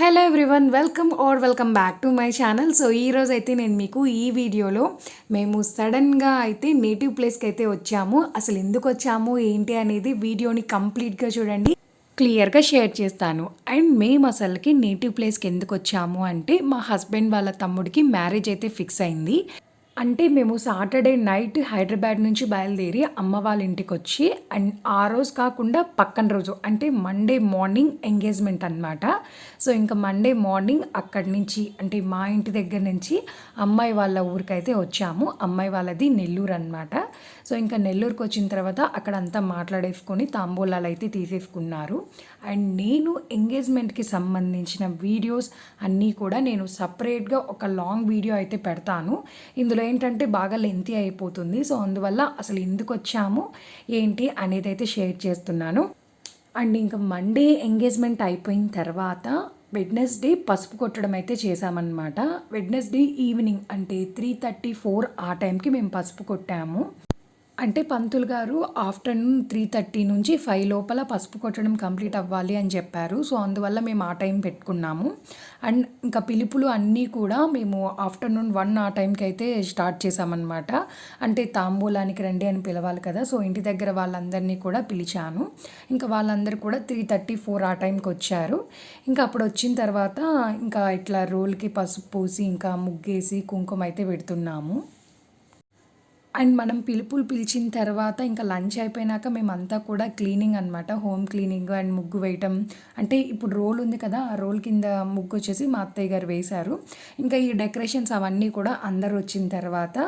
Hello everyone welcome are welcome back to my channel so ఈరోజు అయితే నేను మీకు ఈ వీడియోలో మేము సడన్గా అయితే నేటివ్ ప్లేస్కి అయితే వచ్చాము. అసలు ఎందుకు వచ్చాము? ఏంటి అనేది వీడియోని కంప్లీట్గా చూడండి. క్లియర్గా షేర్ చేస్తాను. అండ్ మేము అసలుకి నేటివ్ ప్లేస్కి ఎందుకు వచ్చాము అంటే మా హస్బెండ్ వాళ్ళ తమ్ముడికి మ్యారేజ్ అయితే ఫిక్స్ అయింది. అంటే మేము సాటర్డే నైట్ హైదరాబాద్ నుంచి బయలుదేరి అమ్మ వాళ్ళ ఇంటికి వచ్చి అండ్ ఆ రోజు కాకుండా పక్కన రోజు అంటే మండే మార్నింగ్ ఎంగేజ్మెంట్ అనమాట సో ఇంకా మండే మార్నింగ్ అక్కడి నుంచి అంటే మా ఇంటి దగ్గర నుంచి అమ్మాయి వాళ్ళ ఊరికైతే వచ్చాము. అమ్మాయి వాళ్ళది నెల్లూరు అనమాట సో ఇంకా నెల్లూరుకు వచ్చిన తర్వాత అక్కడ అంతా మాట్లాడేసుకొని తాంబూలాలు అయితే తీసేసుకున్నారు. అండ్ నేను ఎంగేజ్మెంట్కి సంబంధించిన వీడియోస్ అన్నీ కూడా నేను సపరేట్గా ఒక లాంగ్ వీడియో అయితే పెడతాను. ఇందులో ఏంటంటే బాగా లెంతీ అయిపోతుంది. సో అందువల్ల అసలు ఎందుకు వచ్చాము ఏంటి అనేది అయితే షేర్ చేస్తున్నాను. అండ్ ఇంకా మండే ఎంగేజ్మెంట్ అయిపోయిన తర్వాత వెడ్నెస్డే పసుపు కొట్టడం అయితే చేశామన్నమాట. వెడ్నెస్డే ఈవినింగ్ అంటే త్రీ థర్టీ ఫోర్ ఆ టైంకి మేము పసుపు కొట్టాము. అంటే పంతులు గారు ఆఫ్టర్నూన్ త్రీ థర్టీ నుంచి ఫైవ్ లోపల పసుపు కొట్టడం కంప్లీట్ అవ్వాలి అని చెప్పారు. సో అందువల్ల మేము ఆ టైం పెట్టుకున్నాము. అండ్ ఇంకా పిలుపులు అన్నీ కూడా మేము ఆఫ్టర్నూన్ వన్ ఆ టైంకి అయితే స్టార్ట్ చేసామన్నమాట అంటే తాంబూలానికి రండి అని పిలవాలి కదా. సో ఇంటి దగ్గర వాళ్ళందరినీ కూడా పిలిచాను. ఇంకా వాళ్ళందరూ కూడా త్రీ థర్టీ ఫోర్ ఆ టైంకి వచ్చారు. ఇంకా అప్పుడు వచ్చిన తర్వాత ఇంకా ఇట్లా రోల్కి పసుపు పూసి ఇంకా ముగ్గేసి కుంకుమ అయితే పెడుతున్నాము. అండ్ మనం పిలుపులు పిలిచిన తర్వాత ఇంకా లంచ్ అయిపోయినాక మేమంతా కూడా క్లీనింగ్ అనమాట హోమ్ క్లీనింగ్ అండ్ ముగ్గు వేయటం. అంటే ఇప్పుడు రోల్ ఉంది కదా ఆ రోల్ కింద ముగ్గు వచ్చేసి మా అత్తయ్య గారు వేశారు. ఇంకా ఈ డెకరేషన్స్ అవన్నీ కూడా అందరు వచ్చిన తర్వాత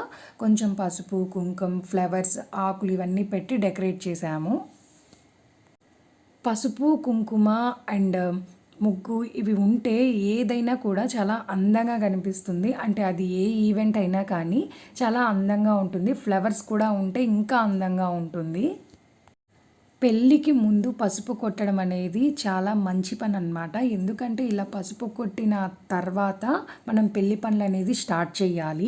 కొంచెం పసుపు కుంకుమ ఫ్లవర్స్ ఆకులు ఇవన్నీ పెట్టి డెకరేట్ చేసాము పసుపు కుంకుమ అండ్ ముగ్గు ఇవి ఉంటే ఏదైనా కూడా చాలా అందంగా కనిపిస్తుంది. అంటే అది ఏ ఈవెంట్ అయినా కానీ చాలా అందంగా ఉంటుంది. ఫ్లవర్స్ కూడా ఉంటే ఇంకా అందంగా ఉంటుంది. పెళ్ళికి ముందు పసుపు కొట్టడం అనేది చాలా మంచి పని అనమాట ఎందుకంటే ఇలా పసుపు కొట్టిన తర్వాత మనం పెళ్ళి పనులు అనేది స్టార్ట్ చేయాలి.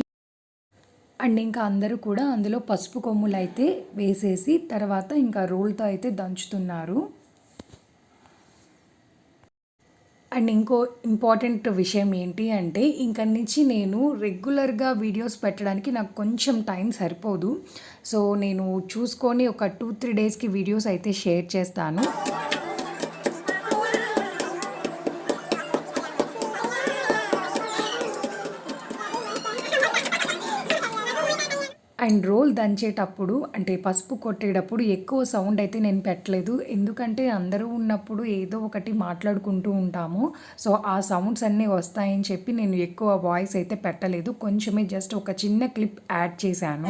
అండ్ ఇంకా అందరూ కూడా అందులో పసుపు కొమ్ములు అయితే వేసేసి తర్వాత ఇంకా రోల్తో అయితే దంచుతున్నారు. అండ్ ఇంకో ఇంపార్టెంట్ విషయం ఏంటి అంటే ఇంక నుంచి నేను రెగ్యులర్గా వీడియోస్ పెట్టడానికి నాకు కొంచెం టైం సరిపోదు. సో నేను చూసుకొని ఒక టూ త్రీ డేస్కి వీడియోస్ అయితే షేర్ చేస్తాను. అండ్ రోల్ దంచేటప్పుడు అంటే పసుపు కొట్టేటప్పుడు ఎక్కువ సౌండ్ అయితే నేను పెట్టలేదు. ఎందుకంటే అందరూ ఉన్నప్పుడు ఏదో ఒకటి మాట్లాడుకుంటూ ఉంటాము. సో ఆ సౌండ్స్ అన్నీ వస్తాయని చెప్పి నేను ఎక్కువ వాయిస్ అయితే పెట్టలేదు. కొంచెమే జస్ట్ ఒక చిన్న క్లిప్ యాడ్ చేశాను.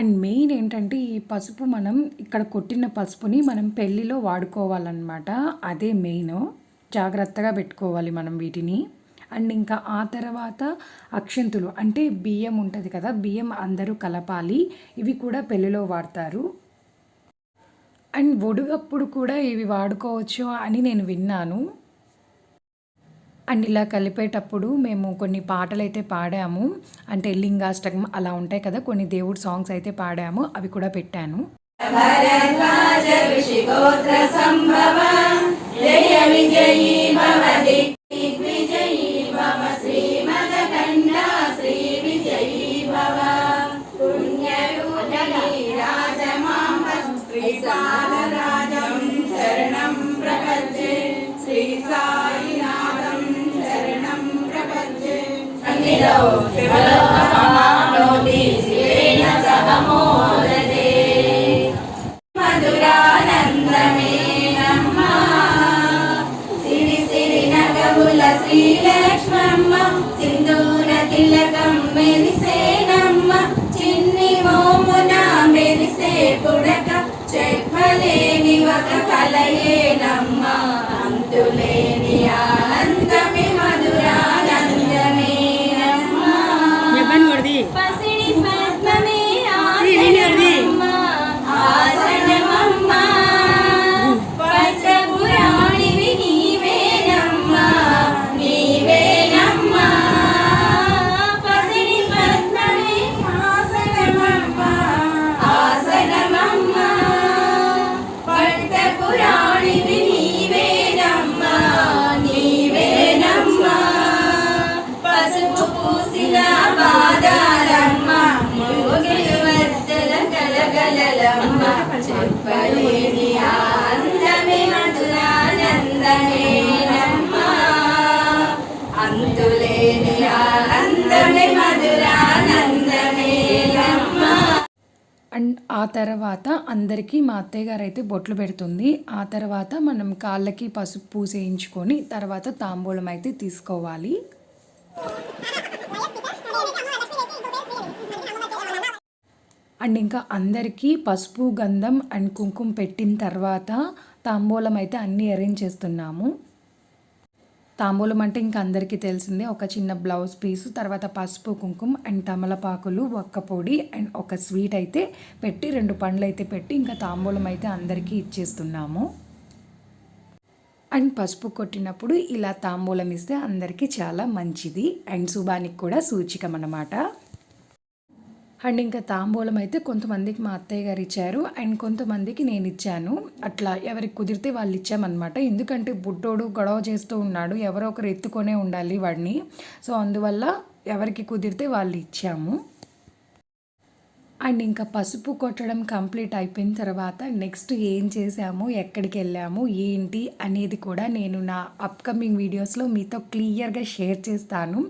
అండ్ మెయిన్ ఏంటంటే ఈ పసుపు మనం ఇక్కడ కొట్టిన పసుపుని మనం పెళ్ళిలో వాడుకోవాలన్నమాట. అదే మెయిన్. జాగ్రత్తగా పెట్టుకోవాలి మనం వీటిని. అండ్ ఇంకా ఆ తర్వాత అక్షంతులు. అంటే బియ్యం ఉంటుంది కదా బియ్యం అందరూ కలపాలి. ఇవి కూడా పెళ్ళిలో వాడతారు. అండ్ ఒడుగప్పుడు కూడా ఇవి వాడుకోవచ్చు అని నేను విన్నాను. అండ్ ఇలా కలిపేటప్పుడు మేము కొన్ని పాటలు అయితే పాడాము. అంటే లింగాష్టకం అలా ఉంటాయి కదా కొన్ని దేవుడి సాంగ్స్ అయితే పాడాము అవి కూడా పెట్టాను. రాజం Hello. pase ఆ తర్వాత అందరికీ మా అత్తయ్య గారు అయితే బొట్లు పెడుతుంది. ఆ తర్వాత మనం కాళ్ళకి పసుపు పూసేయించుకొని తర్వాత తాంబూలం అయితే తీసుకోవాలి. అండ్ ఇంకా అందరికీ పసుపు గంధం అండ్ కుంకుమ పెట్టిన తర్వాత తాంబూలం అయితే అన్నీ అరేంజ్ చేస్తున్నాము. తాంబూలం అంటే ఇంకా అందరికీ తెలిసిందే. ఒక చిన్న బ్లౌజ్ పీసు తర్వాత పసుపు కుంకుమ అండ్ తమలపాకులు ఒక్క పొడి అండ్ ఒక స్వీట్ అయితే పెట్టి రెండు పండ్లు అయితే పెట్టి ఇంకా తాంబూలం అయితే అందరికీ ఇచ్చేస్తున్నాము. అండ్ పసుపు కొట్టినప్పుడు ఇలా తాంబూలం ఇస్తే అందరికీ చాలా మంచిది. అండ్ శుభానికి కూడా సూచికం అన్నమాట అండ్ ఇంకా తాంబూలం అయితే కొంతమందికి మా అత్తయ్య గారు ఇచ్చారు. అండ్ కొంతమందికి నేను ఇచ్చాను. అట్లా ఎవరికి కుదిరితే వాళ్ళు ఇచ్చామన్నమాట. ఎందుకంటే బుడ్డోడు గొడవ చేస్తూ ఉన్నాడు. ఎవరో ఒకరు ఎత్తుకొనే ఉండాలి వాడిని. సో అందువల్ల ఎవరికి కుదిరితే వాళ్ళు ఇచ్చాము. అండ్ ఇంకా పసుపు కొట్టడం కంప్లీట్ అయిపోయిన తర్వాత నెక్స్ట్ ఏం చేసాము ఎక్కడికి వెళ్ళాము? ఏంటి? అనేది కూడా నేను నా అప్కమింగ్ వీడియోస్లో మీతో క్లియర్గా షేర్ చేస్తాను.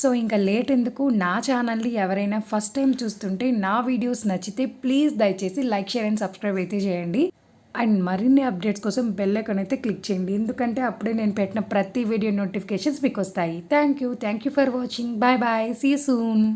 సో ఇంకా లేట్ ఎందుకు? నా ఛానల్ని ఎవరైనా ఫస్ట్ టైం చూస్తుంటే నా వీడియోస్ నచ్చితే ప్లీజ్ దయచేసి లైక్ షేర్ అండ్ సబ్స్క్రైబ్ అయితే చేయండి. అండ్ మరిన్ని అప్డేట్స్ కోసం బెల్ ఐకాన్ అయితే క్లిక్ చేయండి. ఎందుకంటే అప్పుడే నేను పెట్టిన ప్రతి వీడియో నోటిఫికేషన్స్ మీకు వస్తాయి thank you. Thank you for watching. Bye bye. See soon